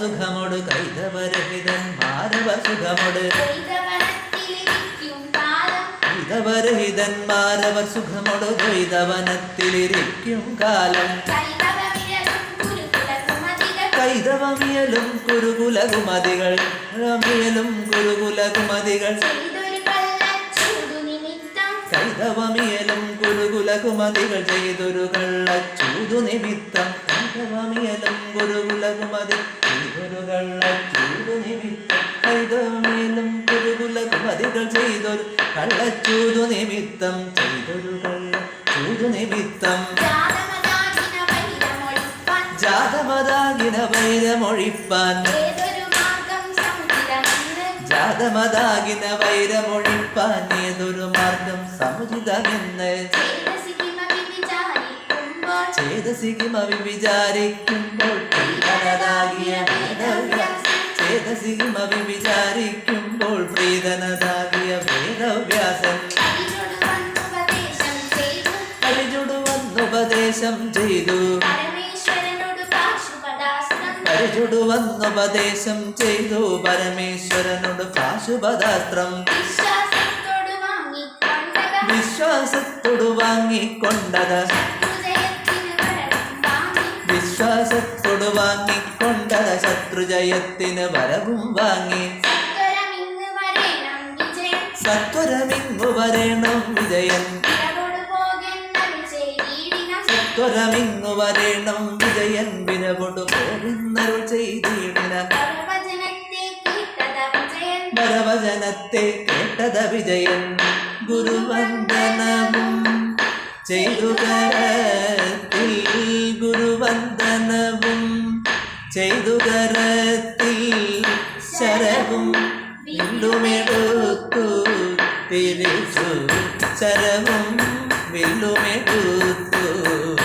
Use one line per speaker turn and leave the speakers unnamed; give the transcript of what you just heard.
സുഖമൊട് കൈതവരഹിതന്മാരവ സുഖമൊട് സുഖമൊട് ദ്വൈതവനത്തിലിരിക്കും കാലം. കൈതവമിയലും കുരുകുലകുമതികൾ
ചെയ്തൊരു കുരുകുലകുമതികൾ
കൈതവമിയലും കുരുകുലകുമതികൾ ചെയ്തൊരു കള്ളച്ചൂതു നിമിത്തം. കൈതവമിയലും ചെയ്തൊരു കള്ളച്ചൂതു നിമിത്തം ചെയ്തൊരു കള്ളച്ചൂതു നിമിത്തം. ചെയ്തൊരു കള്ളച്ചൂതു നിമിത്തം.
ജാതമതാകിന വൈരമൊഴിപ്പാൻ
ജാതമതാകിന വൈരമൊഴിപ്പാൻ
ഏതൊരു മാർഗം സമുചിതമെന്ന്.
ചേതസികിമവി വിചാരിക്കുമ്പോൾ പ്രീതനതാകിയ വേദവ്യാസം ചേതസികിമവി വിചാരിക്കുമ്പോൾ പ്രീതനതാകിയ വേദവ്യാസൻ.
പരിചൊടു വന്നുപദേശം ചെയ്തു.
പരിചുടു വന്നുപദേശം ചെയ്തു.
പരമേശ്വരനോട് പാശുപദാസ്ത്രം. വിശ്വാസത്തോട് വാങ്ങിക്കൊണ്ടത്.
വിശ്വാസത്തോടു ശത്രു ശത്രുജയത്തിന് വരവും വാങ്ങി. സത്വരമിങ്ങു വരേണം വിജയൻ സത്വരമിങ്ങു വരേണം വിജയൻ വിരകൊടു പോകുന്നരുൾ ചെയ്തിടിന. വരവചനത്തെ കേട്ടത വിജയൻ ഗുരുവന്ദനവും ചെയ്തു കരത്തിൽ ഗുരുവന്ദനവും ചെയ്തു കരത്തിൽ ശരവും വില്ലുമെടുത്തു തിരിച്ചു ശരവും വില്ലുമെടുത്തു തിരിച്ചു